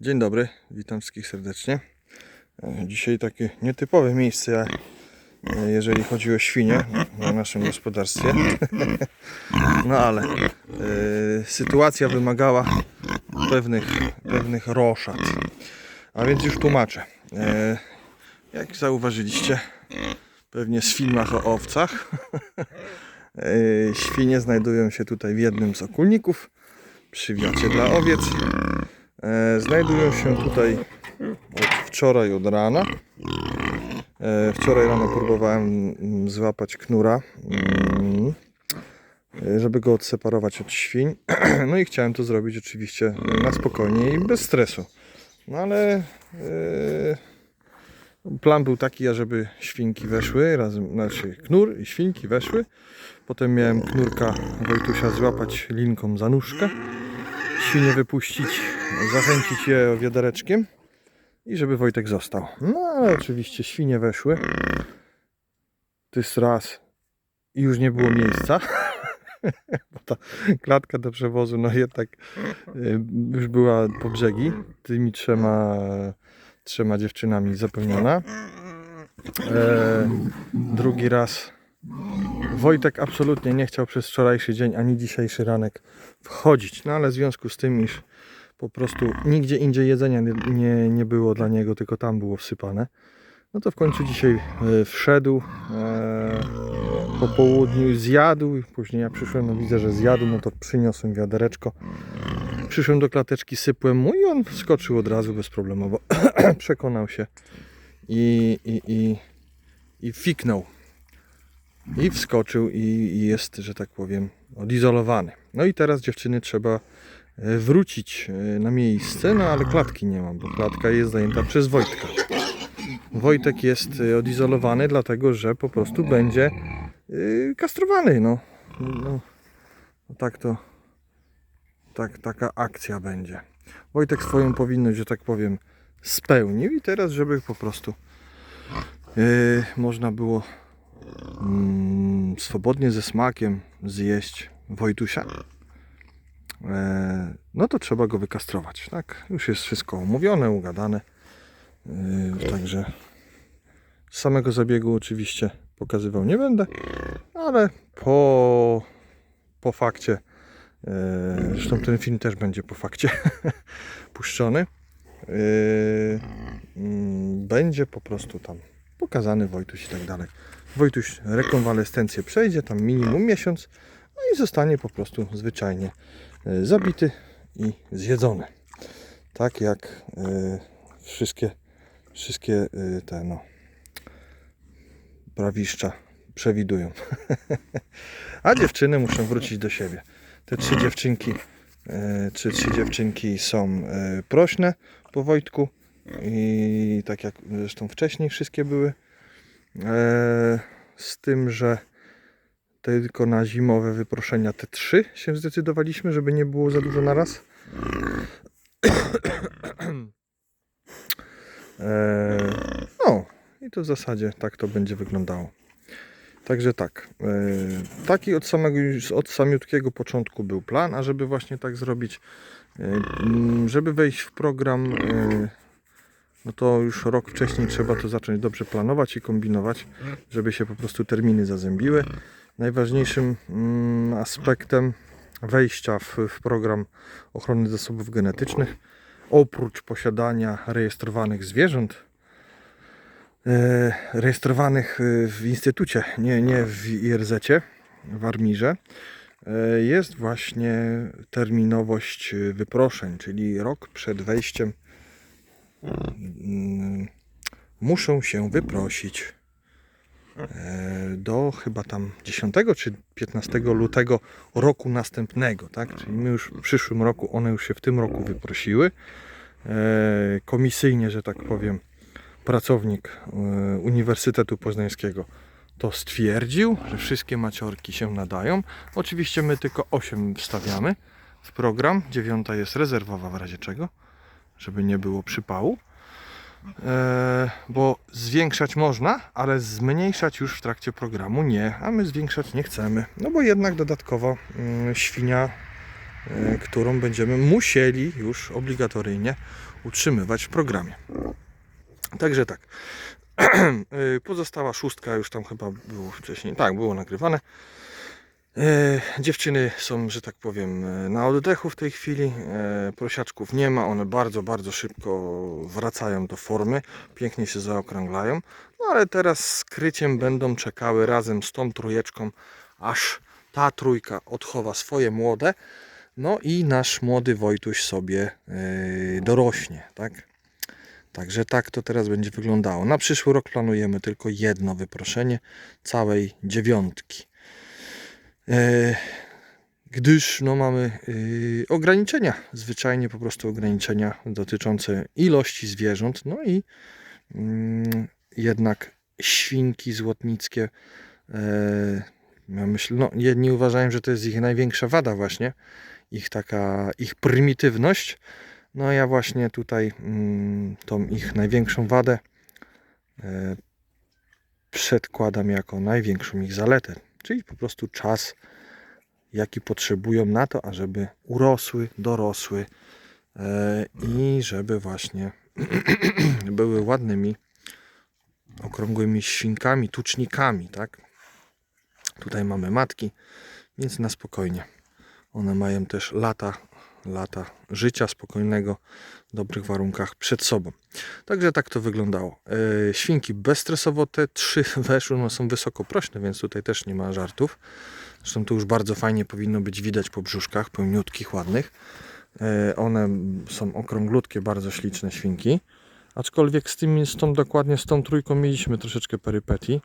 Dzień dobry, witam wszystkich serdecznie. E, Dzisiaj takie nietypowe miejsce, e, jeżeli chodzi o świnie na naszym gospodarstwie. No ale e, sytuacja wymagała pewnych, pewnych roszad. A więc już tłumaczę. Jak zauważyliście, pewnie z filmach o owcach, świnie znajdują się tutaj w jednym z okulników przy dla owiec. E, znajdują się tutaj od wczoraj od rana. E, wczoraj rano próbowałem mm, złapać knura, mm, e, żeby go odseparować od świń. No i chciałem to zrobić oczywiście na spokojnie i bez stresu. No ale plan był taki, ażeby świnki weszły, razem, znaczy knur i świnki weszły. Potem miałem knurka Wojtusia złapać linką za nóżkę świnie wypuścić, zachęcić je wiadereczkiem i żeby Wojtek został. No ale oczywiście świnie weszły. To jest raz i już nie było miejsca. Bo ta klatka do przewozu, no jednak y, już była po brzegi tymi trzema, trzema dziewczynami zapełniona. E, drugi raz Wojtek absolutnie nie chciał przez wczorajszy dzień ani dzisiejszy ranek wchodzić. No ale w związku z tym, iż po prostu nigdzie indziej jedzenia nie, nie, nie było dla niego, tylko tam było wsypane. No to w końcu dzisiaj e, wszedł e, po południu, zjadł. Później ja przyszłem, no widzę, że zjadł, no to przyniosłem wiadereczko. Przyszłem do klateczki, sypłem mu i on wskoczył od razu bezproblemowo. Przekonał się i, i, i, i fiknął i wskoczył i, jest, że tak powiem, odizolowany. No i teraz dziewczyny trzeba e, wrócić e, na miejsce, no ale klatki nie mam, bo klatka jest zajęta przez Wojtka. Wojtek jest e, odizolowany, dlatego że po prostu będzie kastrowany. No, no no tak to, tak, taka akcja będzie. Wojtek swoją powinność, że tak powiem, spełnił i teraz, żeby po prostu e, można było mm, swobodnie ze smakiem zjeść Wojtusia, e, no to trzeba go wykastrować. Tak? Już jest wszystko omówione, ugadane. E, także samego zabiegu oczywiście pokazywał nie będę, ale po, po fakcie, e, zresztą ten film też będzie po fakcie puszczony, e, mm, będzie po prostu tam pokazany Wojtuś i tak dalej. Wojtuś rekonwalescencję przejdzie, tam minimum miesiąc, no i zostanie po prostu zwyczajnie e, zabity i zjedzony. Tak jak e, wszystkie, wszystkie e, te no, prawiszcza przewidują. A dziewczyny muszą wrócić do siebie. Te trzy dziewczynki, czy trzy dziewczynki są prośne po Wojtku i tak jak zresztą wcześniej wszystkie były. E, z tym, że tylko na zimowe wyproszenia te trzy się zdecydowaliśmy, żeby nie było za dużo na raz. E, no i to w zasadzie tak to będzie wyglądało. Także tak, e, taki od samego od samiutkiego początku był plan, a żeby właśnie tak zrobić, żeby wejść w program, no to już rok wcześniej trzeba to zacząć dobrze planować i kombinować, żeby się po prostu terminy zazębiły. Najważniejszym mm, aspektem wejścia w, w program ochrony zasobów genetycznych, oprócz posiadania rejestrowanych zwierząt, e, rejestrowanych e, w instytucie, nie, nie w IRZ-cie, w Armirze, e, jest właśnie terminowość wyproszeń, czyli rok przed wejściem muszą się wyprosić e, do chyba tam 10 czy 15 lutego roku następnego, tak? Czyli my już w przyszłym roku, one już się w tym roku wyprosiły. E, Komisyjnie, że tak powiem, pracownik e, Uniwersytetu Poznańskiego to stwierdził, że wszystkie maciorki się nadają. Oczywiście my tylko 8 wstawiamy w program, dziewiąta jest rezerwowa w razie czego, żeby nie było przypału. E, bo zwiększać można, ale zmniejszać już w trakcie programu nie, a my zwiększać nie chcemy. No bo jednak dodatkowo mm, świnia e, którą będziemy musieli już obligatoryjnie utrzymywać w programie. Także tak. Y, Pozostała szóstka już tam chyba było wcześniej. Tak, było nagrywane. E, Dziewczyny są, że tak powiem, e, na oddechu w tej chwili. E, Prosiaczków nie ma, one bardzo, bardzo szybko wracają do formy, pięknie się zaokrąglają. No ale teraz z kryciem będą czekały razem z tą trójeczką, aż ta trójka odchowa swoje młode. No i nasz młody Wojtuś sobie dorośnie, tak? Także tak to teraz będzie wyglądało. Na przyszły rok planujemy tylko jedno wyproszenie całej dziewiątki. E, gdyż no, mamy y, ograniczenia, zwyczajnie po prostu ograniczenia dotyczące ilości zwierząt, no i mm, jednak świnki złotnickie, e, ja myślę, no jedni uważają, że to jest ich największa wada właśnie, ich taka, ich prymitywność, no ja właśnie tutaj mm, tą ich największą wadę e, przedkładam jako największą ich zaletę, czyli po prostu czas, jaki potrzebują na to, ażeby urosły, dorosły e, i żeby właśnie były ładnymi, okrągłymi świnkami, tucznikami, tak? Tutaj mamy matki, więc na spokojnie. One mają też lata, lata życia spokojnego, w dobrych warunkach przed sobą. Także tak to wyglądało. E, świnki bezstresowo te trzy weszły, no są wysokoprośne, więc tutaj też nie ma żartów. Zresztą tu już bardzo fajnie powinno być widać po brzuszkach, pełniutkich, ładnych. E, one są okrąglutkie, bardzo śliczne świnki. Aczkolwiek z, tym, z tą dokładnie z tą trójką mieliśmy troszeczkę perypetii.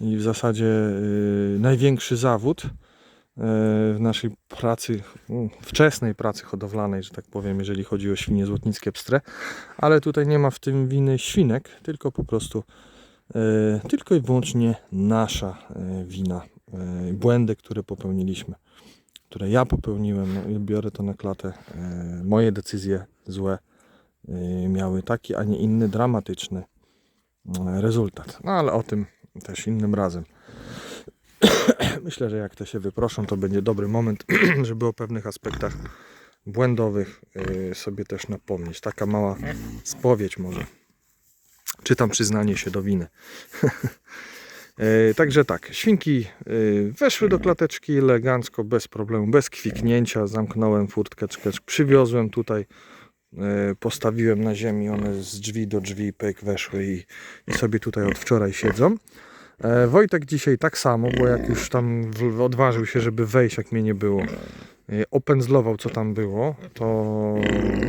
I w zasadzie y, największy zawód w naszej pracy, mm, wczesnej pracy hodowlanej, że tak powiem, jeżeli chodzi o świnie złotnickie pstre, ale tutaj nie ma w tym winy świnek, tylko po prostu y, tylko i wyłącznie nasza y, wina, y, błędy, które popełniliśmy, które ja popełniłem, biorę to na klatę. Moje decyzje złe miały taki, a nie inny dramatyczny rezultat. No ale o tym też innym razem. Myślę, że jak te się wyproszą, to będzie dobry moment, żeby o pewnych aspektach błędowych y, sobie też napomnieć. Taka mała spowiedź może. Czy tam przyznanie się do winy. Y, Także tak, świnki y, weszły do klateczki elegancko, bez problemu, bez kwiknięcia. Zamknąłem furtkę, przywiozłem tutaj, postawiłem na ziemi, one z drzwi do drzwi pyk weszły i sobie tutaj od wczoraj siedzą. E, Wojtek dzisiaj tak samo, bo jak już tam odważył się, żeby wejść, jak mnie nie było, e, opędzlował co tam było, to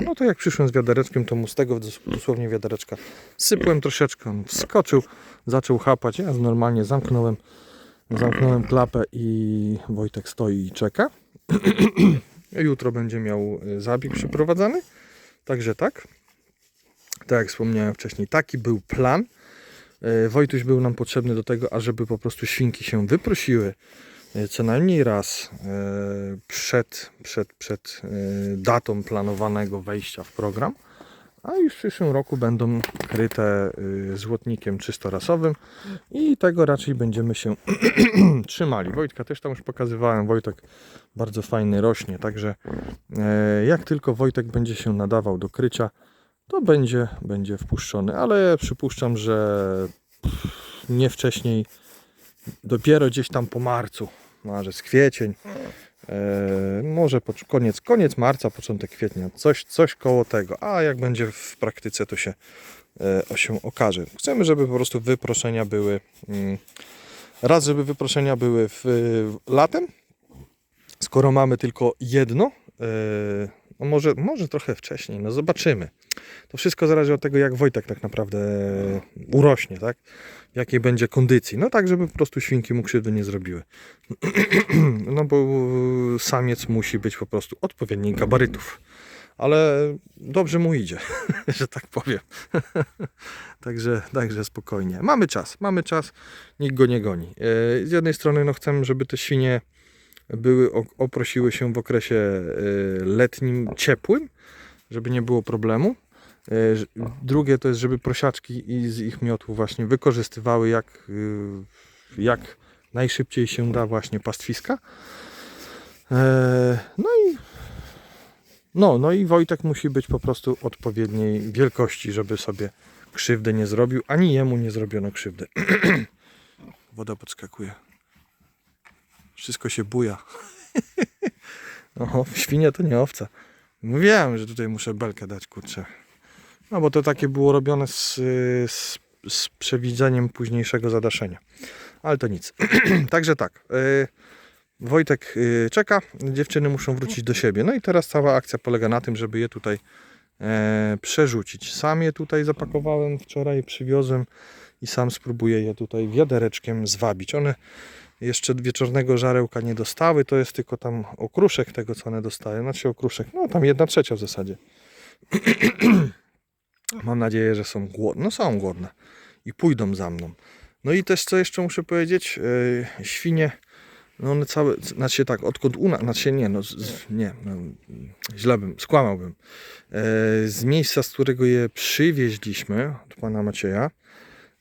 no to jak przyszłem z wiadereczkiem, to mu z tego dos- dosłownie wiadereczka sypłem troszeczkę, on wskoczył, zaczął chapać, ja normalnie zamknąłem, zamknąłem klapę i Wojtek stoi i czeka. Jutro będzie miał e, zabieg przeprowadzany, także tak. Tak jak wspomniałem wcześniej, taki był plan. E, Wojtuś był nam potrzebny do tego, ażeby po prostu świnki się wyprosiły e, co najmniej raz e, przed, przed, przed datą planowanego wejścia w program, a już w przyszłym roku będą kryte złotnikiem czystorasowym i tego raczej będziemy się trzymali. Wojtka też tam już pokazywałem, Wojtek bardzo fajny rośnie, także jak tylko Wojtek będzie się nadawał do krycia, to będzie, będzie wpuszczony, ale przypuszczam, że nie wcześniej, dopiero gdzieś tam po marcu, marzec, kwiecień, e, może koniec, koniec marca, początek kwietnia, coś, coś koło tego, a jak będzie w praktyce, to się, e, się okaże. Chcemy, żeby po prostu wyproszenia były, mm, raz, żeby wyproszenia były w, latem, skoro mamy tylko jedno, e, no może, może trochę wcześniej, no zobaczymy. To wszystko zależy od tego, jak Wojtek tak naprawdę urośnie, tak? Jakiej będzie kondycji. No tak, żeby po prostu świnki mu krzywdy nie zrobiły. No bo samiec musi być po prostu odpowiednich gabarytów. Ale dobrze mu idzie, że tak powiem. także, także spokojnie. Mamy czas, mamy czas, nikt go nie goni. E, Z jednej strony no chcemy, żeby te świnie były, oprosiły się w okresie e, letnim, ciepłym, żeby nie było problemu. E, Drugie to jest, żeby prosiaczki i z ich miotu właśnie wykorzystywały jak, y, jak najszybciej się da właśnie pastwiska. E, No i No, no i Wojtek musi być po prostu odpowiedniej wielkości, żeby sobie krzywdę nie zrobił, ani jemu nie zrobiono krzywdy. Woda podskakuje. Wszystko się buja. Oho, świnia to nie owca. Mówiłem, że tutaj muszę belkę dać, kurczę. No bo to takie było robione z, z, z przewidzeniem późniejszego zadaszenia. Ale to nic. Także tak. y, Wojtek y, czeka, dziewczyny muszą wrócić do siebie. No i teraz cała akcja polega na tym, żeby je tutaj e, przerzucić. Sam je tutaj zapakowałem wczoraj, przywiozłem i sam spróbuję je tutaj wiadereczkiem zwabić. One jeszcze wieczornego żarełka nie dostały, to jest tylko tam okruszek tego, co one dostają. Znaczy okruszek, no tam jedna trzecia w zasadzie. Mam nadzieję, że są głodne. No są głodne i pójdą za mną. No i też co jeszcze muszę powiedzieć, e, świnie, no one całe, znaczy tak, odkąd u nas, znaczy nie, no z, nie, no, źle bym, skłamałbym. E, z miejsca, z którego je przywieźliśmy, od pana Macieja,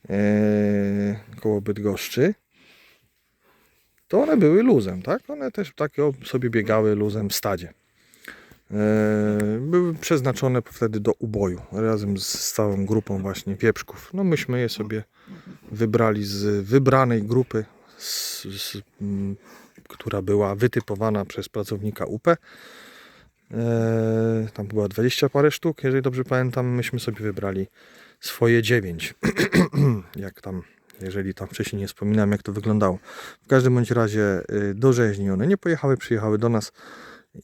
e, koło Bydgoszczy, to one były luzem, tak? One też tak o, sobie biegały luzem w stadzie. E, były przeznaczone wtedy do uboju razem z, całą grupą właśnie wieprzków. No myśmy je sobie wybrali z wybranej grupy, z, z, m, która była wytypowana przez pracownika UP. E, tam była 20 parę sztuk, jeżeli dobrze pamiętam. Myśmy sobie wybrali swoje 9. jak tam, jeżeli tam wcześniej nie wspominałem, jak to wyglądało. W każdym bądź razie y, do rzeźni one nie pojechały, przyjechały do nas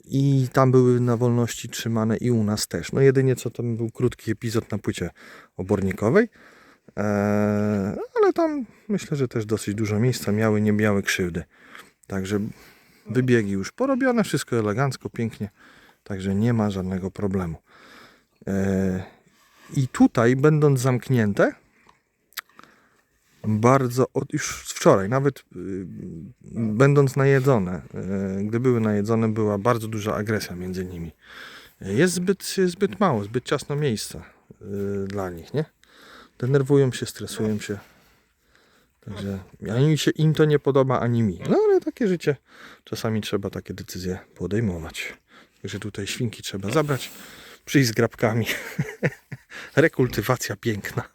i tam były na wolności trzymane i u nas też. No jedynie co tam był krótki epizod na płycie obornikowej, Eee, ale tam myślę, że też dosyć dużo miejsca miały, nie miały krzywdy. Także wybiegi już porobione, wszystko elegancko, pięknie, także nie ma żadnego problemu. Eee, I tutaj, będąc zamknięte, bardzo, od, już wczoraj, nawet y, będąc najedzone, y, gdy były najedzone, była bardzo duża agresja między nimi. Jest zbyt, jest zbyt mało, zbyt ciasno miejsca y, dla nich, nie? Denerwują się, stresują się. Także ani się im to nie podoba, ani mi. No ale takie życie, czasami trzeba takie decyzje podejmować. Także tutaj świnki trzeba zabrać, przyjść z grabkami. Rekultywacja piękna.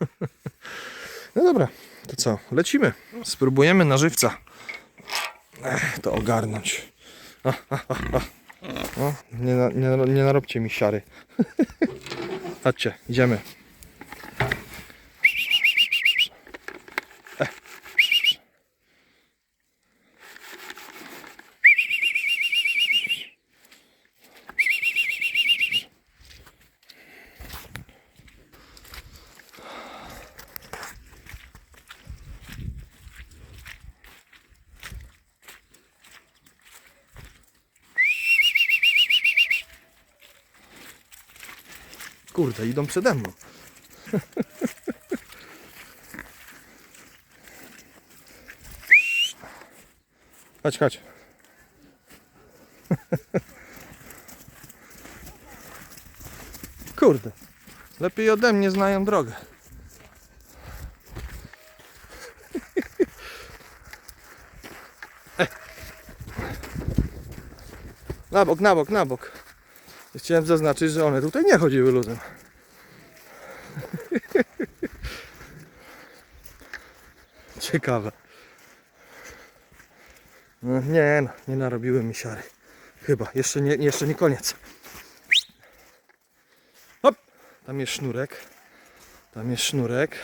No dobra, to co? Lecimy. Spróbujemy na żywca Ech, to ogarnąć. O, nie, nie, nie narobcie mi siary. Chodźcie, idziemy. Kurde, idą przede mną. Chodź, chodź. Kurde, lepiej ode mnie znają drogę. Na bok, na bok, na bok. Chciałem zaznaczyć, że one tutaj nie chodziły luzem. Ciekawe. No, nie, no, nie narobiły mi siary. Chyba, jeszcze nie, jeszcze nie koniec. Hop, tam jest sznurek. Tam jest sznurek.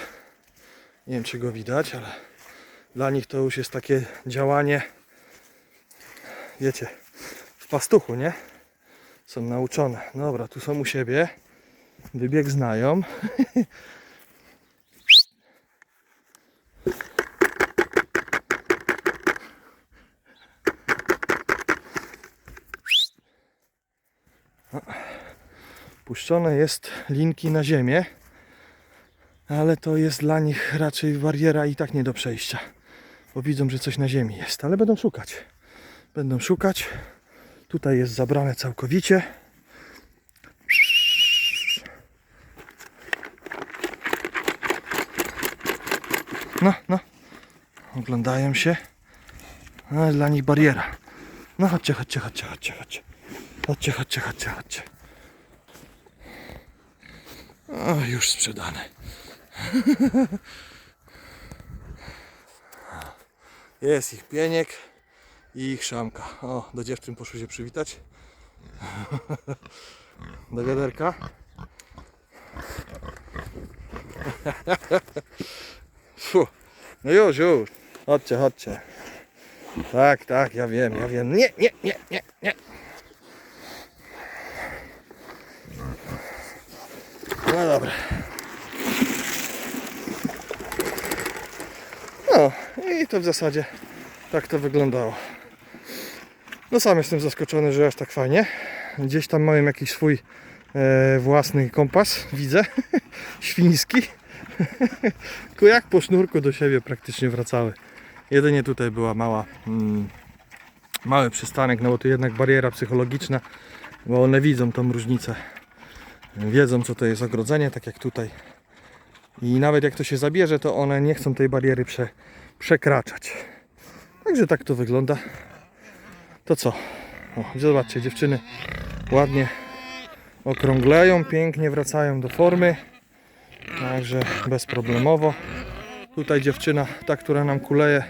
Nie wiem, czy go widać, ale dla nich to już jest takie działanie, wiecie, w pastuchu, nie? Są nauczone. Dobra, tu są u siebie. Wybieg znają. Puszczone jest linki na ziemię, ale to jest dla nich raczej bariera i tak nie do przejścia, bo widzą, że coś na ziemi jest, ale będą szukać. Będą szukać. Tutaj jest zabrane całkowicie. No, no. Oglądają się. No, dla nich bariera. No chodźcie, chodźcie, chodźcie, chodźcie, chodźcie. Chodźcie, chodźcie, chodźcie, chodźcie. O, już sprzedane. Jest ich pieniek i ich szamka. O, do dziewczyn poszły się przywitać. Do wiaderka. Fu. No już, już. Chodźcie, chodźcie. Tak, tak, ja wiem, ja wiem. Nie, nie, nie, nie, nie. No dobra. No i to w zasadzie tak to wyglądało. No sam jestem zaskoczony, że aż tak fajnie. Gdzieś tam miałem jakiś swój e, własny kompas, widzę, świński. Jak po sznurku do siebie praktycznie wracały. Jedynie tutaj była mała, mm, mały przystanek, no bo tu jednak bariera psychologiczna, bo one widzą tą różnicę. Wiedzą co to jest ogrodzenie, tak jak tutaj. I nawet jak to się zabierze, to one nie chcą tej bariery prze, przekraczać. Także tak to wygląda. To co? O, zobaczcie, dziewczyny ładnie okrągleją, pięknie wracają do formy. Także bezproblemowo. Tutaj dziewczyna, ta, która nam kuleje,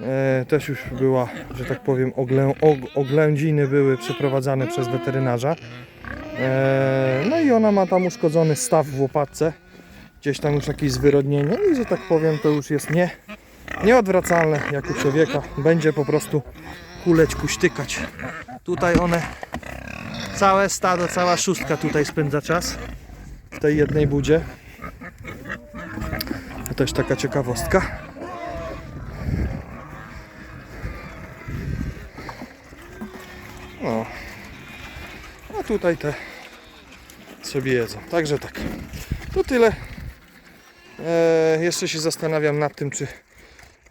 e, też już była, że tak powiem, oglę, og, oględziny były przeprowadzane przez weterynarza. E, no i ona ma tam uszkodzony staw w łopatce. Gdzieś tam już jakieś zwyrodnienie i że tak powiem to już jest nie, nieodwracalne jak u człowieka. Będzie po prostu kuleć, kuśtykać. Tutaj one, całe stado, cała szóstka tutaj spędza czas w tej jednej budzie. To też taka ciekawostka. No. A tutaj te sobie jedzą. Także tak. To tyle. E, jeszcze się zastanawiam nad tym, czy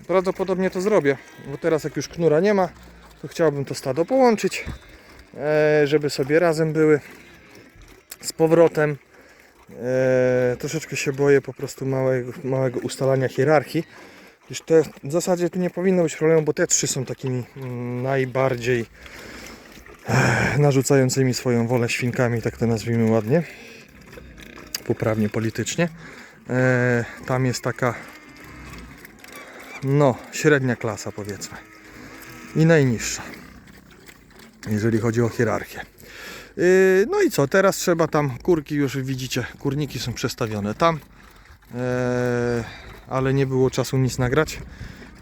prawdopodobnie to zrobię. Bo teraz jak już knura nie ma, to chciałbym to stado połączyć, e, żeby sobie razem były z powrotem. E, troszeczkę się boję po prostu małego, małego ustalania hierarchii. Już te, w zasadzie tu nie powinno być problemu, bo te trzy są takimi mm, najbardziej e, narzucającymi swoją wolę świnkami, tak to nazwijmy ładnie, poprawnie politycznie. Tam jest taka no, średnia klasa powiedzmy i najniższa, jeżeli chodzi o hierarchię. Yy, No i co, teraz trzeba tam, kurki już widzicie, kurniki są przestawione tam, Eee, ale nie było czasu nic nagrać,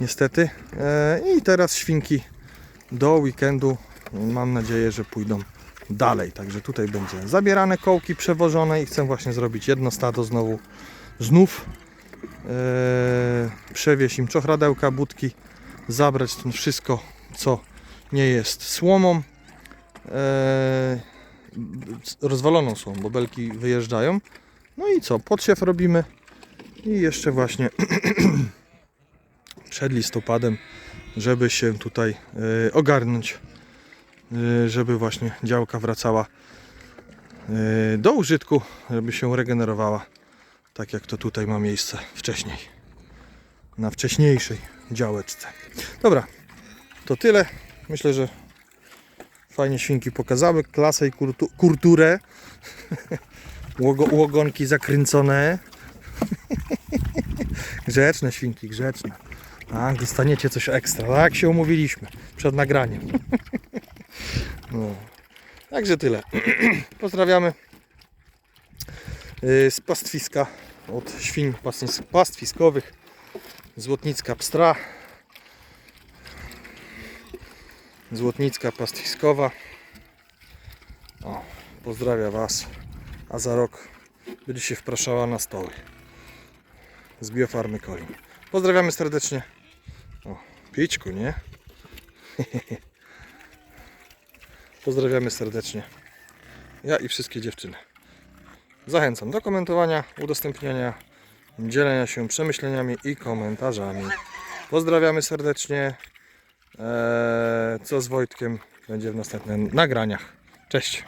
niestety. Eee, I teraz świnki do weekendu, mam nadzieję, że pójdą dalej. Także tutaj będzie zabierane kołki, przewożone i chcę właśnie zrobić jedno stado znowu, znów. Eee, przewieźć im czochradełka, budki, zabrać stąd wszystko, co nie jest słomą. Eee, rozwaloną są, bo belki wyjeżdżają. No i co? Podsiew robimy i jeszcze właśnie przed listopadem, żeby się tutaj e, ogarnąć, żeby właśnie działka wracała do użytku, żeby się regenerowała, tak jak to tutaj ma miejsce wcześniej, na wcześniejszej działeczce. Dobra, to tyle. Myślę, że fajnie świnki pokazały klasę i kurtu, kulturę. Łogo, łogonki zakręcone. grzeczne świnki, grzeczne. A, dostaniecie coś ekstra, tak się umówiliśmy przed nagraniem. no. Także tyle. Pozdrawiamy yy, z pastwiska od pastwis- pastwiskowych. Złotnicka pstra. Złotnicka pastwiskowa. O, pozdrawia Was. A za rok będzie się wpraszała na stoły. Z biofarmy Kolin. Pozdrawiamy serdecznie. O, pićku, nie? Pozdrawiamy serdecznie. Ja i wszystkie dziewczyny. Zachęcam do komentowania, udostępniania, dzielenia się przemyśleniami i komentarzami. Pozdrawiamy serdecznie. Eee, co z Wojtkiem będzie w następnych nagraniach. Cześć.